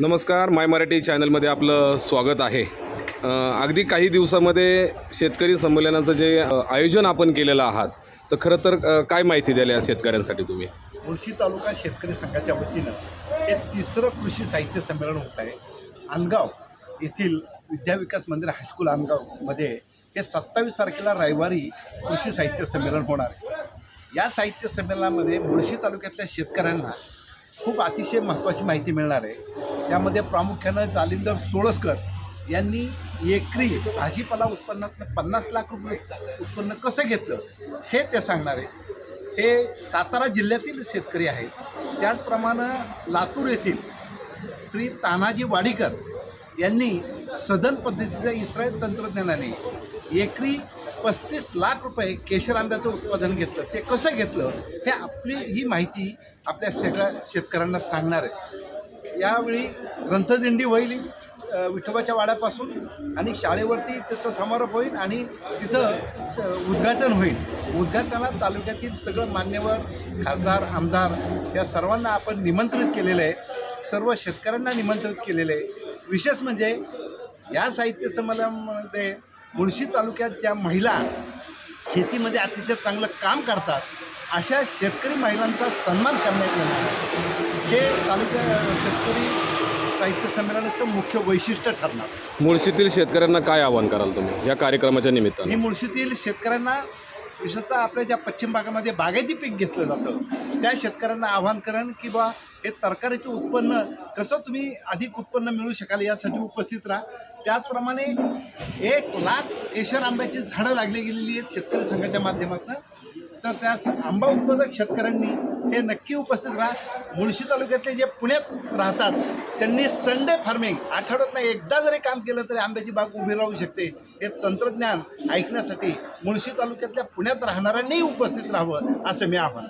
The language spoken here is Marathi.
नमस्कार माय मराठी चॅनलमध्ये आपलं स्वागत आहे. अगदी काही दिवसामध्ये शेतकरी संमेलनाचं जे आयोजन आपण केलेलं आहात तर खरं तर काय माहिती द्याल या शेतकऱ्यांसाठी तुम्ही? मुळशी तालुका शेतकरी संघाच्या वतीनं हे तिसरं कृषी साहित्य संमेलन होत आहे. आनगाव येथील विद्याविकास मंदिर हायस्कूल आनगावमध्ये हे सत्तावीस तारखेला रविवारी कृषी साहित्य संमेलन होणार आहे. या साहित्य संमेलनामध्ये मुळशी तालुक्यातल्या शेतकऱ्यांना खूप अतिशय महत्त्वाची माहिती मिळणार आहे. त्यामध्ये प्रामुख्यानं जालिंदर सोळसकर यांनी एकरी भाजीपाला उत्पन्नातून पन्नास लाख रुपये उत्पन्न कसं घेतलं हे ते सांगणार आहे. हे सातारा जिल्ह्यातील शेतकरी आहेत. त्याचप्रमाणे लातूर येथील श्री तानाजी वाडीकर यांनी सदन पद्धतीच्या इस्रायल तंत्रज्ञानाने एकरी पस्तीस लाख रुपये केशर आंब्याचं उत्पादन घेतलं. ते कसं घेतलं? हे आपली ही माहिती आपल्या सगळ्या शेतकऱ्यांना सांगणार आहे. यावेळी ग्रंथदिंडी होईल विठोबाच्या वाड्यापासून आणि शाळेवरती त्याचा समारोप होईल आणि तिथं उद्घाटन होईल. उद्घाटनात तालुक्यातील सगळं मान्यवर खासदार आमदार या सर्वांना आपण निमंत्रित केलेलं आहे. सर्व शेतकऱ्यांना निमंत्रित केलेलं आहे. विशेष म्हणजे या साहित्य संमेलनामध्ये मुळशी तालुक्यात ज्या महिला शेतीमध्ये अतिशय चांगलं काम करतात अशा शेतकरी महिलांचा सन्मान करण्यात येणार हे तालुक्या शेतकरी साहित्य संमेलनाचं मुख्य वैशिष्ट्य ठरणार. मुळशीतील शेतकऱ्यांना काय आवाहन कराल तुम्ही या कार्यक्रमाच्या मी निमित्तानं मुळशीतील शेतकऱ्यांना विशेषतः आपल्या ज्या पश्चिम भागामध्ये बागायती पीक घेतलं जातं. त्या शेतकऱ्यांना आव्हान करण की बा हे तरकारीचं उत्पन्न कसं तुम्ही अधिक उत्पन्न मिळू शकाल यासाठी उपस्थित राहा. त्याचप्रमाणे एक लाख केशर आंब्याची झाडं लागली गेलेली आहेत शेतकरी संघाच्या माध्यमातून. तर त्या आंबा उत्पादक शेतकऱ्यांनी हे नक्की उपस्थित राहा. मुळशी तालुक्यातले जे पुण्यात राहतात त्यांनी संडे फार्मिंग आठवड्यात एकदा जरी काम केलं तरी आंब्याची बाग उभी राहू शकते. हे तंत्रज्ञान ऐकण्यासाठी मुळशी तालुक्यातल्या पुण्यात राहणाऱ्यांनीही उपस्थित राहावं असं मी आव्हान